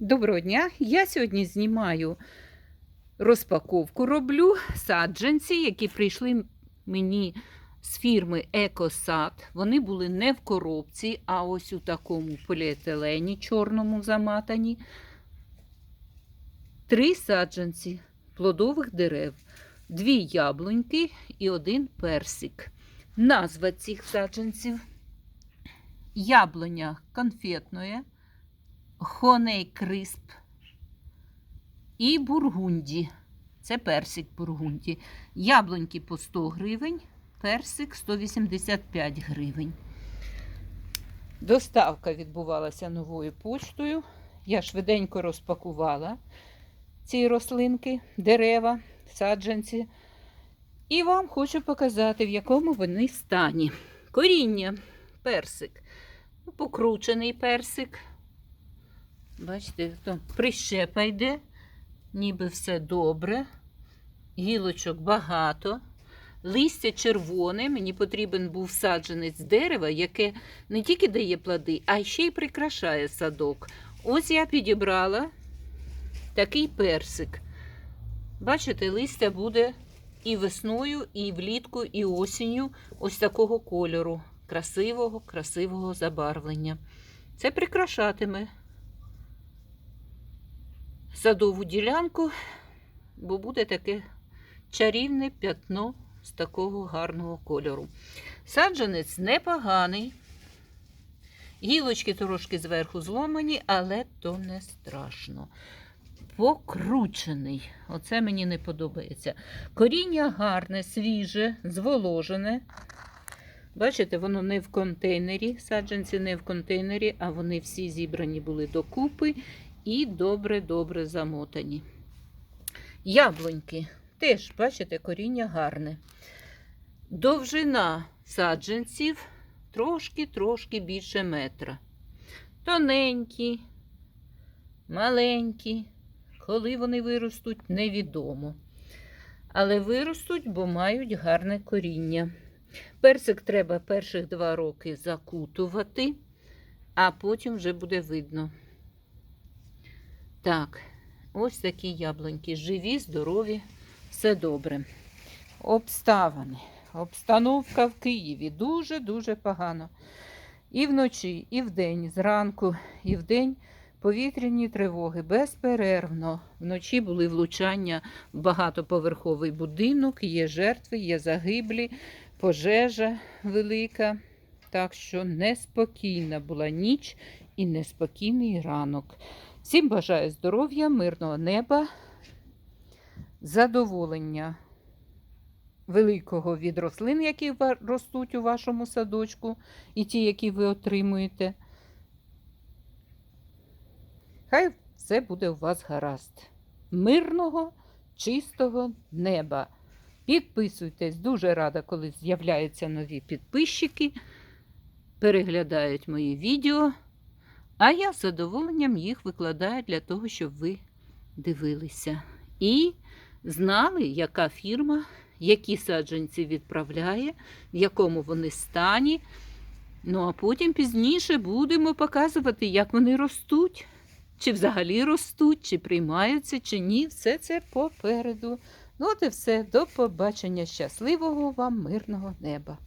Доброго дня! Я сьогодні знімаю розпаковку, роблю саджанці, які прийшли мені з фірми Екосад. Вони були не в коробці, а ось у такому поліетилені чорному заматані. Три саджанці плодових дерев, дві яблуньки і один персик. Назва цих саджанців яблуня конфетної. Хоней Крисп і Бургунді. Це персик Бургунді. Яблуньки по 100 гривень, персик 185 гривень. Доставка відбувалася новою поштою. Я швиденько розпакувала ці рослинки, дерева, саджанці. І вам хочу показати, в якому вони стані. Коріння, персик, покручений персик. Бачите, то прищепа йде, ніби все добре. Гілочок багато. Листя червоне. Мені потрібен був саджанець дерева, яке не тільки дає плоди, а ще й прикрашає садок. Ось я підібрала такий персик. Бачите, листя буде і весною, і влітку, і осінню ось такого кольору. Красивого, красивого забарвлення. Це прикрашатиме садову ділянку, бо буде таке чарівне п'ятно з такого гарного кольору. Саджанець непоганий. Гілочки трошки зверху зломані, але то не страшно. Покручений. Оце мені не подобається. Коріння гарне, свіже, зволожене. Бачите, воно не в контейнері. Саджанці не в контейнері, а вони всі зібрані були докупи і добре-добре замотані. Яблуньки теж, бачите, коріння гарне. Довжина саджанців трошки-трошки більше метра. Тоненькі, маленькі. Коли вони виростуть, невідомо. Але виростуть, бо мають гарне коріння. Персик треба перших два роки закутувати, а потім вже буде видно. Так, ось такі яблуньки. Живі, здорові, все добре. Обставини. Обстановка в Києві дуже-дуже погано. І вночі, і вдень, зранку, і вдень повітряні тривоги безперервно. Вночі були влучання в багатоповерховий будинок, є жертви, є загиблі, пожежа велика. Так що неспокійна була ніч і неспокійний ранок. Всім бажаю здоров'я, мирного неба, задоволення великого від рослин, які ростуть у вашому садочку, і ті, які ви отримуєте. Хай все буде у вас гаразд. Мирного, чистого неба. Підписуйтесь, дуже рада, коли з'являються нові підписчики, переглядають мої відео. А я з задоволенням їх викладаю для того, щоб ви дивилися. І знали, яка фірма, які саджанці відправляє, в якому вони стані. Ну, а потім пізніше будемо показувати, як вони ростуть, чи взагалі ростуть, чи приймаються, чи ні. Все це попереду. Ну, от і все. До побачення. Щасливого вам, мирного неба!